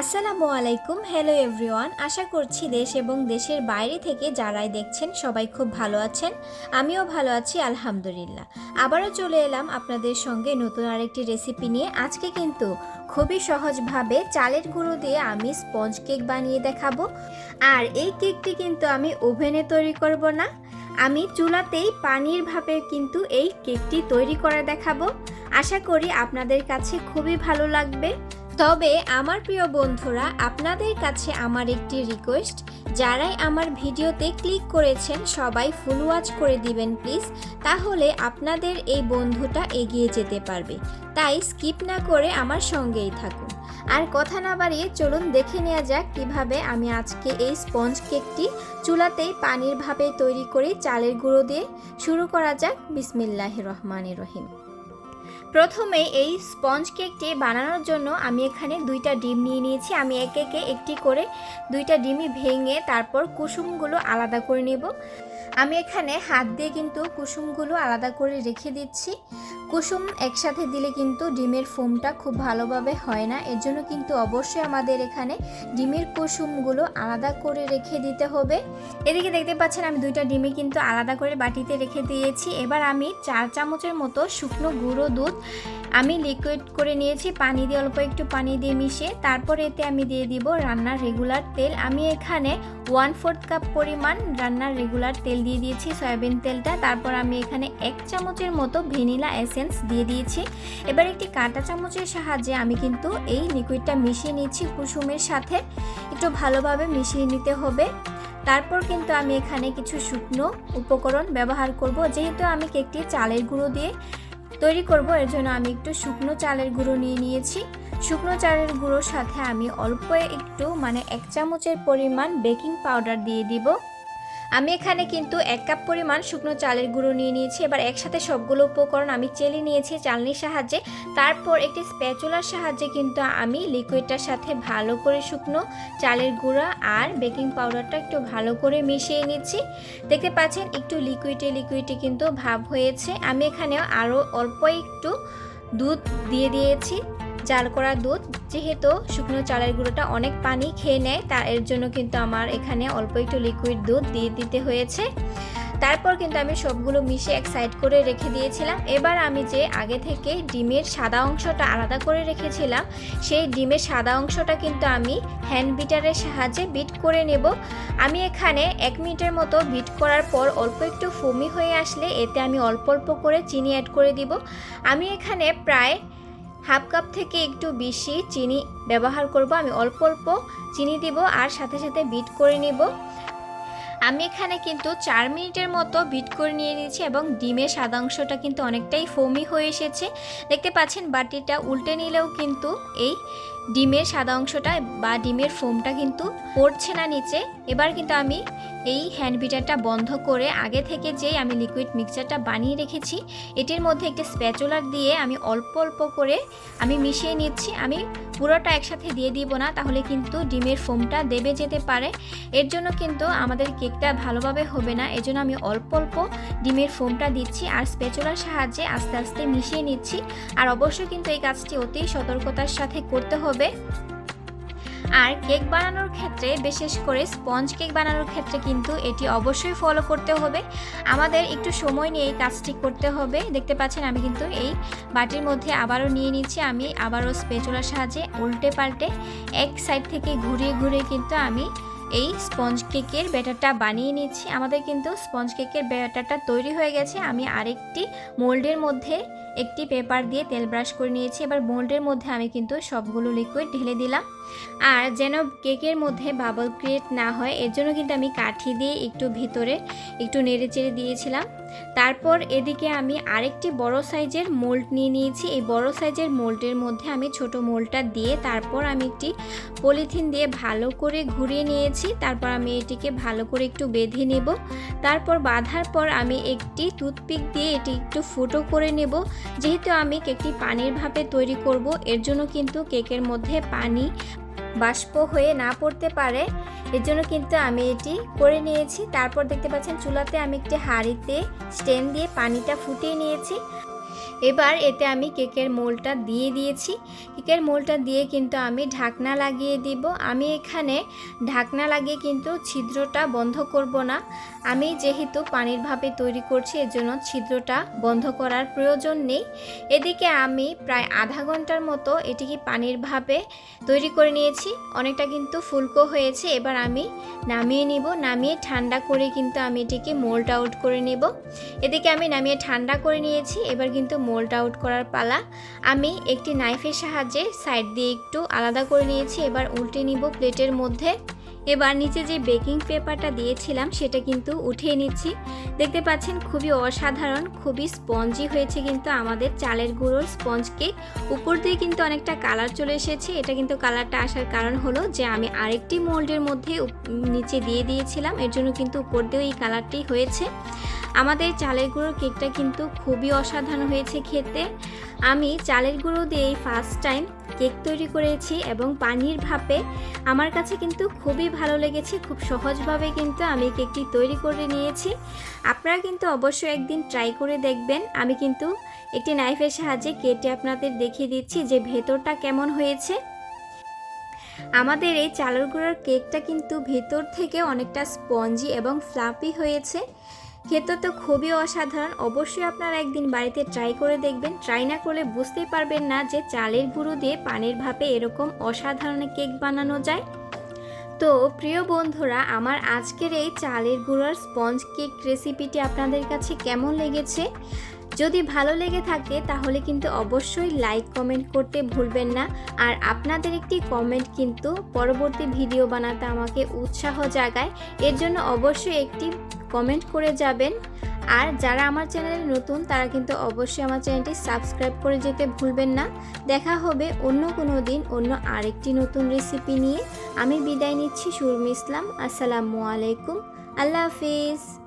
আসসালামু আলাইকুম hello everyone আশা করছি দেশ এবং দেশের বাইরে থেকে যারাই দেখছেন সবাই খুব ভালো আছেন। আমিও ভালো আছি, আলহামদুলিল্লাহ। আবারও চলে এলাম আপনাদের সঙ্গে নতুন আরেকটি রেসিপি নিয়ে। আজকে কিন্তু খুবই সহজভাবে চালের গুঁড়ো দিয়ে আমি স্পঞ্জ কেক বানিয়ে দেখাবো। আর এই কেকটি কিন্তু আমি ওভেনে তৈরি করব না। আমি চুলাতেই পানির ভাবে কিন্তু এই কেকটি তৈরি করে দেখাবো। আশা করি আপনাদের কাছে খুবই ভালো লাগবে। তবে আমার প্রিয় বন্ধুরা, আপনাদের কাছে আমার একটি রিকোয়েস্ট যারাই আমার ভিডিওতে ক্লিক করেছেন, সবাই ফুল ওয়াচ করে দিবেন প্লিজ তাহলে আপনাদের এই বন্ধুটা এগিয়ে যেতে পারবে। তাই স্কিপ না করে আমার সঙ্গেই থাকুন। আর কথা না বাড়িয়ে চলুন দেখে নেওয়া যাক কীভাবে আমি আজকে এই স্পঞ্জ কেকটি চুলাতেই পানির ভাবে তৈরি করে চালের গুঁড়ো দিয়ে শুরু করা যাক। বিসমিল্লাহ রহমানির রহিম। প্রথমে এই স্পঞ্জ কেকটি বানানোর জন্য আমি এখানে দুইটা ডিম নিয়ে নিয়েছি। আমি একে একে একটি করে দুইটা ডিমই ভেঙে তারপর কুসুমগুলো আলাদা করে নেব। আমি এখানে হাত দিয়ে কিন্তু কুসুমগুলো আলাদা করে রেখে দিচ্ছি। কুসুম একসাথে দিলে কিন্তু ডিমের ফোমটা খুব ভালোভাবে হয় না। এর জন্য কিন্তু অবশ্যই আমাদের এখানে ডিমের কুসুমগুলো আলাদা করে রেখে দিতে হবে। এদিকে দেখতে পাচ্ছেন আমি দুইটা ডিমে কিন্তু আলাদা করে বাটিতে রেখে দিয়েছি। এবার আমি চার চামচের মতো শুকনো গুঁড়ো দুধ আমি লিকুইড করে নিয়েছি। পানি দিয়ে অল্প একটু পানি দিয়ে মিশিয়ে তারপর এতে আমি দিয়ে দিব রান্নার রেগুলার তেল। আমি এখানে ওয়ান ফোর্থ কাপ পরিমাণ রান্নার রেগুলার তেল দিয়ে দিয়েছি, সয়াবিন তেলটা। তারপর আমি এখানে এক চামচের মতো ভ্যানিলা এসেন্স দিয়ে দিয়েছি। এবার একটি কাঁটা চামচের সাহায্যে আমি কিন্তু এই লিকুইডটা মিশিয়ে নিচ্ছি কুসুমের সাথে। একটু ভালোভাবে মিশিয়ে নিতে হবে। তারপর কিন্তু আমি এখানে কিছু শুকনো উপকরণ ব্যবহার করব। যেহেতু আমি কেকটি চালের গুঁড়ো দিয়ে তৈরি করব, এর জন্য আমি একটু শুকনো চালের গুঁড়ো নিয়ে নিয়েছি। শুকনো চালের গুঁড়োর সাথে আমি অল্প একটু মানে এক চামচের পরিমাণ বেকিং পাউডার দিয়ে দিব। আমি এখানে কিন্তু এক কাপ পরিমাণ শুকনো চালের গুঁড়ো নিয়ে নিয়েছি। এবার একসাথে সবগুলো উপকরণ আমি চেলে নিয়েছি চালনির সাহায্যে। তারপর একটি স্প্যাচুলার সাহায্যে কিন্তু আমি লিকুইডটার সাথে ভালো করে শুকনো চালের গুঁড়া আর বেকিং পাউডারটা একটু ভালো করে মিশিয়ে নিচ্ছি। দেখতে পাচ্ছেন একটু লিকুইডে লিকুইডে কিন্তু ভাব হয়েছে। আমি এখানে আরও অল্প একটু দুধ দিয়ে দিয়েছি, জাল করা দুধ। যেহেতু শুকনো চালের গুঁড়োটা অনেক পানি খেয়ে নেয়, তা এর জন্য কিন্তু আমার এখানে অল্প একটু লিকুইড দুধ দিয়ে দিতে হয়েছে। তারপর কিন্তু আমি সবগুলো মিশে এক সাইড করে রেখে দিয়েছিলাম। এবার আমি যে আগে থেকে ডিমের সাদা অংশটা আলাদা করে রেখেছিলাম, সেই ডিমের সাদা অংশটা কিন্তু আমি হ্যান্ড বিটারের সাহায্যে বিট করে নেব। আমি এখানে এক মিনিটের মতো বিট করার পর অল্প একটু ফমি হয়ে আসলে এতে আমি অল্প অল্প করে চিনি অ্যাড করে দিব। আমি এখানে প্রায় হাফ কাপ থেকে একটু বেশি চিনি ব্যবহার করব। আমি অল্প অল্প চিনি দিব আর সাথে সাথে বিট করে নেব। আমি এখানে কিন্তু চার মিনিটের মতো বিট করে নিয়ে নিয়েছি এবং ডিমের সাদা অংশটা কিন্তু অনেকটাই ফোমি হয়ে এসেছে। দেখতে পাচ্ছেন বাটিটা উল্টে নিলেও কিন্তু এই ডিমের সাদা অংশটা বা ডিমের ফোমটা কিন্তু পড়ছে না নিচে। এবার কিন্তু আমি এই হ্যান্ড বিটারটা বন্ধ করে আগে থেকে যেই আমি লিকুইড মিক্সচারটা বানিয়ে রেখেছি, এটির মধ্যে একটি স্প্যাচুলার দিয়ে আমি অল্প অল্প করে আমি মিশিয়ে নিচ্ছি। আমি পুরোটা একসাথে দিয়ে দিব না, তাহলে কিন্তু ডিমের ফোমটা দেবে যেতে পারে। এর জন্য কিন্তু আমাদের কেকটা ভালোভাবে হবে না, এজন্য আমি অল্প অল্প ডিমের ফোমটা দিচ্ছি আর স্প্যাচুলার সাহায্যে আস্তে আস্তে মিশিয়ে নিচ্ছি। আর অবশ্যই কিন্তু এই কাজটি অতি সতর্কতার সাথে করতে হবে। আর কেক বানানোর ক্ষেত্রে, বিশেষ করে স্পঞ্জ কেক বানানোর ক্ষেত্রে কিন্তু এটি অবশ্যই ফলো করতে হবে। আমাদের একটু সময় নিয়ে এই কাজটি করতে হবে। দেখতে পাচ্ছেন, আমি কিন্তু এই বাটির মধ্যে আবারও নিয়ে নিচ্ছি। আমি আবারও স্পেচুলার সাহায্যে উল্টে পাল্টে এক সাইড থেকে ঘুরিয়ে ঘুরিয়ে কিন্তু আমি এই স্পঞ্জ কেকের ব্যাটারটা বানিয়ে নিচ্ছি। আমাদের কিন্তু স্পঞ্জ কেকের ব্যাটারটা তৈরি হয়ে গেছে। আমি আরেকটি মোল্ডের মধ্যে একটি পেপার দিয়ে তেল ব্রাশ করে নিয়েছি। এবার মোল্ডের মধ্যে আমি কিন্তু সবগুলো লিকুইড ঢেলে দিলাম। আর যেন কেকের মধ্যে বাবল ক্রিয়েট না হয়, এর জন্য কিন্তু আমি কাঠি দিয়ে একটু ভিতরে একটু নেড়ে চেড়ে দিয়েছিলাম। তারপর এদিকে আমি আরেকটি বড় সাইজের মোল্ড নিয়ে নিয়েছি। এই বড় সাইজের মোল্ডের মধ্যে আমি ছোট মোল্ডটা দিয়ে তারপর আমি একটি পলিথিন দিয়ে ভালো করে ঘুরিয়ে নিয়েছি। তারপর আমি এটিকে ভালো করে একটু বেঁধে নেব। তারপর বাঁধার পর আমি একটি টুথপিক দিয়ে এটি একটু ফুটো করে নেব। যেহেতু আমি কেকটি পানির ভাবে তৈরি করব, এর জন্য কিন্তু কেকের মধ্যে পানি, বাষ্প হয়ে না পড়তে পারে। এর জন্য কিন্তু আমি এটি করে নিয়েছি। তারপর দেখতে পাচ্ছেন চুলাতে আমি একটি হাঁড়িতে স্টেন দিয়ে পানিটা ফুটিয়ে নিয়েছি। এবার এতে আমি কেকের মোলটা দিয়ে দিয়েছি। কেকের মোলটা দিয়ে কিন্তু আমি ঢাকনা লাগিয়ে দিব। আমি এখানে ঢাকনা লাগিয়ে কিন্তু ছিদ্রটা বন্ধ করব না। আমি যেহেতু পানির ভাপে তৈরি করছি এর জন্য ছিদ্রটা বন্ধ করার প্রয়োজন নেই। এদিকে আমি প্রায় আধা ঘণ্টার মতো এটিকে পানির ভাপে তৈরি করে নিয়েছি। অনেকটা কিন্তু ফুলকো হয়েছে, এবার আমি নামিয়ে নিব। নামিয়ে ঠান্ডা করে কিন্তু আমি এটিকে মোল্ড আউট করে নেব। এদিকে আমি নামিয়ে ঠান্ডা করে নিয়েছি, এবার কিন্তু মোল্ড আউট করার পালা। আমি একটি নাইফের সাহায্যে সাইড দিয়ে একটু আলাদা করে নিয়েছি, এবার উল্টে নিব প্লেটের মধ্যে। এবার নিচে যে বেকিং পেপারটা দিয়েছিলাম, সেটা কিন্তু উঠিয়ে নিচ্ছি। দেখতে পাচ্ছেন, খুবই অসাধারণ, খুবই স্পঞ্জি হয়েছে কিন্তু আমাদের চালের গুঁড়োর স্পঞ্জ কেক উপর দিয়ে কিন্তু অনেকটা কালার চলে এসেছে। এটা কিন্তু কালারটা আসার কারণ হলো যে, আমি আরেকটি মোল্ডের মধ্যে নিচে দিয়ে দিয়েছিলাম। এর জন্য কিন্তু উপর দিয়েও এই কালারটি হয়েছে। আমাদের চালের গুঁড়োর কেকটা কিন্তু খুবই অসাধারণ হয়েছে খেতে। আমি চালের গুঁড়ো দিয়ে ফার্স্ট টাইম কেক তৈরি করেছি এবং পানির ভাপে আমার কাছে কিন্তু খুবই ভালো লেগেছে, খুব সহজভাবে কিন্তু আমি কেকটি তৈরি করে নিয়েছি। আপনারা কিন্তু অবশ্যই একদিন ট্রাই করে দেখবেন। আমি কিন্তু একটি নাইফের সাহায্যে কেটে আপনাদের দেখিয়ে দিচ্ছি যে ভেতরটা কেমন হয়েছে। আমাদের এই চালের গুঁড়োর কেকটা কিন্তু ভেতর থেকে অনেকটা স্পঞ্জি এবং ফ্লাফি হয়েছে। খেতে তো খুবই অসাধারণ। অবশ্যই আপনারা একদিন বাড়িতে ট্রাই করে দেখবেন। ট্রাই না করলে বুঝতেই পারবেন না যে চালের গুঁড়ো দিয়ে পানির ভাপে এরকম অসাধারণ কেক বানানো যায়। তো প্রিয় বন্ধুরা, আমার আজকের এই চালের গুঁড়োর স্পঞ্জ কেক রেসিপিটি আপনাদের কাছে কেমন লেগেছে? যদি ভালো লেগে থাকে, তাহলে কিন্তু অবশ্যই লাইক কমেন্ট করতে ভুলবেন না। আর আপনাদের একটি কমেন্ট কিন্তু পরবর্তী ভিডিও বানাতে আমাকে উৎসাহ জাগায়। এর জন্য অবশ্যই একটি কমেন্ট করে যাবেন। আর যারা আমার চ্যানেলে নতুন, তারা কিন্তু অবশ্যই আমার চ্যানেলটি সাবস্ক্রাইব করে যেতে ভুলবেন না। দেখা হবে অন্য কোনো দিন, অন্য আরেকটি নতুন রেসিপি নিয়ে। আমি বিদায় নিচ্ছি, সুরমি ইসলাম। আসসালামু আলাইকুম। আল্লাহ হাফিজ।